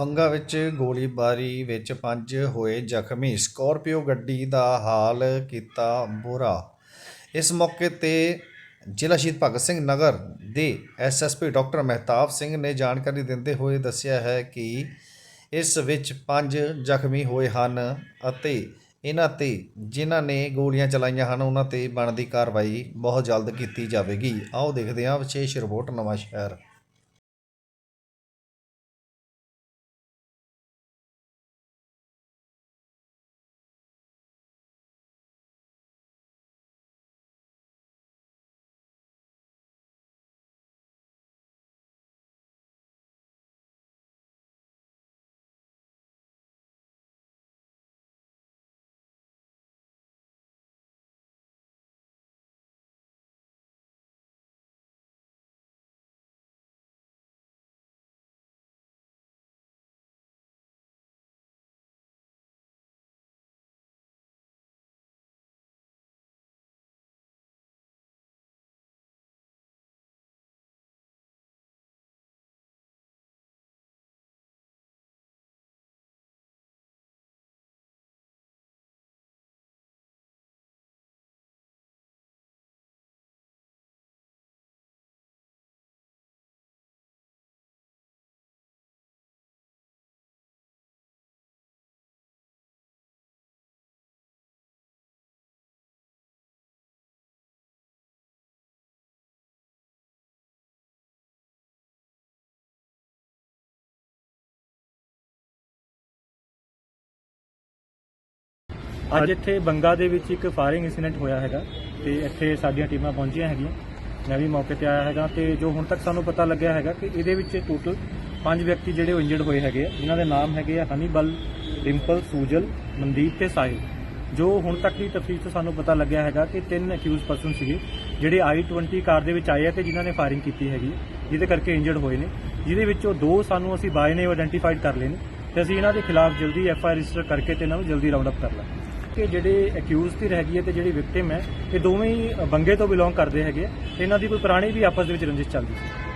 ਪੰਗਾ ਵਿੱਚ ਗੋਲੀਬਾਰੀ ਵਿੱਚ ਪੰਜ ਹੋਏ ਜ਼ਖਮੀ। ਸਕਾਰਪੀਓ ਗੱਡੀ ਦਾ ਹਾਲ ਕੀਤਾ ਬੁਰਾ। ਇਸ ਮੌਕੇ ਤੇ ਜ਼ਿਲ੍ਹਾ ਸ਼ਹੀਦ ਭਗਤ ਸਿੰਘ ਨਗਰ ਦੇ ਐਸਐਸਪੀ ਡਾਕਟਰ ਮਹਿਤਾਬ ਸਿੰਘ ਨੇ ਜਾਣਕਾਰੀ ਦਿੰਦੇ ਹੋਏ ਦੱਸਿਆ ਹੈ ਕਿ ਇਸ ਵਿੱਚ ਪੰਜ ਜ਼ਖਮੀ ਹੋਏ ਹਨ ਅਤੇ ਇਹਨਾਂ ਤੇ ਜਿਨ੍ਹਾਂ ਨੇ ਗੋਲੀਆਂ ਚਲਾਈਆਂ ਹਨ, ਉਹਨਾਂ ਤੇ ਬਣਦੀ ਕਾਰਵਾਈ ਬਹੁਤ ਜਲਦ ਕੀਤੀ ਜਾਵੇਗੀ। ਆਓ ਦੇਖਦੇ ਹਾਂ ਵਿਸ਼ੇਸ਼ ਰਿਪੋਰਟ ਨਵਾਂ ਸ਼ਹਿਰ ਅੱਜ ਇੱਥੇ ਬੰਗਾ ਦੇ ਵਿੱਚ ਇੱਕ ਫਾਇਰਿੰਗ ਇਨਸੀਡੈਂਟ ਹੋਇਆ ਹੈਗਾ ਤੇ ਇੱਥੇ ਸਾਡੀਆਂ ਟੀਮਾਂ ਪਹੁੰਚੀਆਂ ਹੈਗੀਆਂ। ਮੈਂ ਵੀ ਮੌਕੇ ਤੇ ਆਇਆ ਹੈਗਾ ਤੇ ਜੋ ਹੁਣ ਤੱਕ ਸਾਨੂੰ ਪਤਾ ਲੱਗਿਆ ਹੈਗਾ ਕਿ ਇਹਦੇ ਵਿੱਚ ਟੋਟਲ ਪੰਜ ਵਿਅਕਤੀ ਜਿਹੜੇ ਇੰਜਰਡ ਹੋਏ ਹੈਗੇ ਆ। ਜਿਨ੍ਹਾਂ ਦੇ ਨਾਮ ਹੈਗੇ ਆ ਹਨੀਬਲ ਡਿੰਪਲ ਸੂਜਲ ਮਨਦੀਪ ਤੇ ਸਾਹਿਲ। ਜੋ ਹੁਣ ਤੱਕ ਦੀ ਤਫਸੀਲ ਤੋਂ ਸਾਨੂੰ ਪਤਾ ਲੱਗਿਆ ਹੈਗਾ ਕਿ ਤਿੰਨ ਅਕਿਊਜ਼ ਪਰਸਨ ਸੀਗੇ ਜਿਹੜੇ i20 ਕਾਰ ਦੇ ਵਿੱਚ ਆਏ ਆ ਤੇ ਜਿਨ੍ਹਾਂ ਨੇ ਫਾਇਰਿੰਗ ਕੀਤੀ ਹੈਗੀ ਜਿਹਦੇ ਕਰਕੇ ਇੰਜਰਡ ਹੋਏ ਨੇ। ਜਿਹਦੇ ਵਿੱਚੋਂ ਦੋ ਸਾਨੂੰ ਅਸੀਂ ਬਾਏ ਨੇ ਆਇਡੈਂਟੀਫਾਈਡ ਕਰ ਲਏ ਨੇ ਤੇ ਅਸੀਂ ਇਹਨਾਂ ਦੇ ਖਿਲਾਫ ਜਲਦੀ ਐਫ ਆਈ ਰਜਿਸਟਰ ਕਰਕੇ ਤੇ ਇਹਨਾਂ ਨੂੰ ਜਲਦੀ ਰਾਉਂਡ ਅਪ ਕਰ ਲਾਂਗੇ। ਕਿ ਜਿਹੜੇ ਅਕਿਊਜ਼ ਦੀ ਹੈਗੀ ਹੈ ਤੇ ਜਿਹੜੀ ਵਿਕਟਿਮ ਹੈ, ਇਹ ਦੋਵੇਂ ਹੀ ਬੰਗੇ ਤੋਂ ਬਿਲੋਂਗ ਕਰਦੇ ਹੈਗੇ ਇਹਨਾਂ ਦੀ ਕੋਈ ਪੁਰਾਣੀ ਵੀ ਆਪਸ ਦੇ ਵਿੱਚ ਰੰਜਿਸ਼ ਚੱਲਦੀ ਸੀ।